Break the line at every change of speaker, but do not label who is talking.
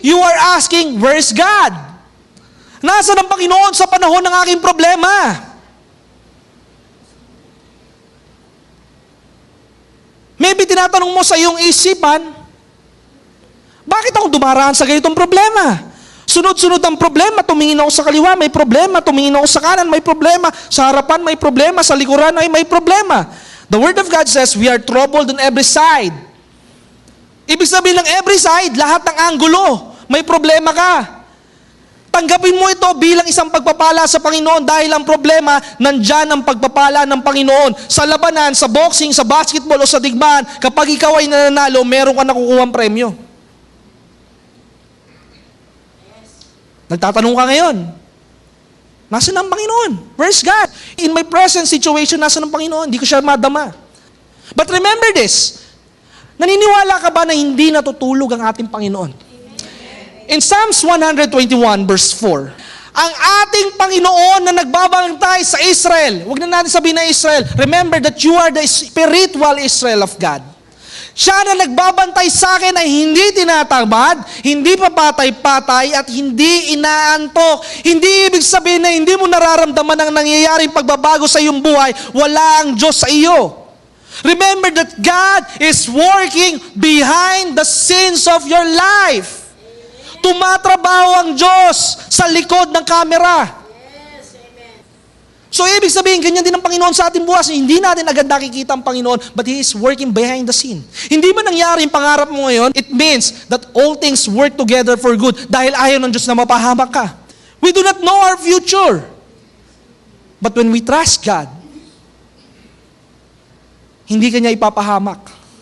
You are asking, where's God? Nasaan ang Panginoon sa panahon ng aking problema? Maybe tinatanong mo sa iyong isipan, bakit ako dumaraan sa ganitong problema? Sunod-sunod ang problema, tumingin ako sa kaliwa, may problema, tumingin ako sa kanan, may problema, sa harapan may problema, sa likuran ay may problema. The Word of God says, we are troubled on every side. Ibig sabihin ng every side, lahat ng anggulo, may problema ka. Tanggapin mo ito bilang isang pagpapala sa Panginoon dahil ang problema, nandyan ang pagpapala ng Panginoon. Sa labanan, sa boxing, sa basketball o sa digmaan, kapag ikaw ay nananalo, meron ka nakukuha premyo. Nagtatanong ka ngayon, Nasaan ang Panginoon? Where's God? In my present situation, nasaan ang Panginoon? Hindi ko siya madama. But remember this, naniniwala ka ba na hindi natutulog ang ating Panginoon? In Psalms 121 verse 4, ang ating Panginoon na nagbabantay sa Israel, wag na natin sabihin na Israel, remember that you are the spiritual Israel of God. Siya na nagbabantay sa akin ay hindi tinatamad, hindi papatay-patay at hindi inaantok. Hindi ibig sabihin na hindi mo nararamdaman ang nangyayaring pagbabago sa iyong buhay, wala ang Diyos sa iyo. Remember that God is working behind the scenes of your life. Tumatrabaho ang Diyos sa likod ng kamera. So, ibig sabihin, ganyan din ang Panginoon sa ating buwas. Hindi natin agad nakikita ang Panginoon, but He is working behind the scene. Hindi man nangyari yung pangarap mo ngayon, it means that all things work together for good dahil ayaw ng Diyos na mapahamak ka. We do not know our future. But when we trust God, hindi kanya ipapahamak.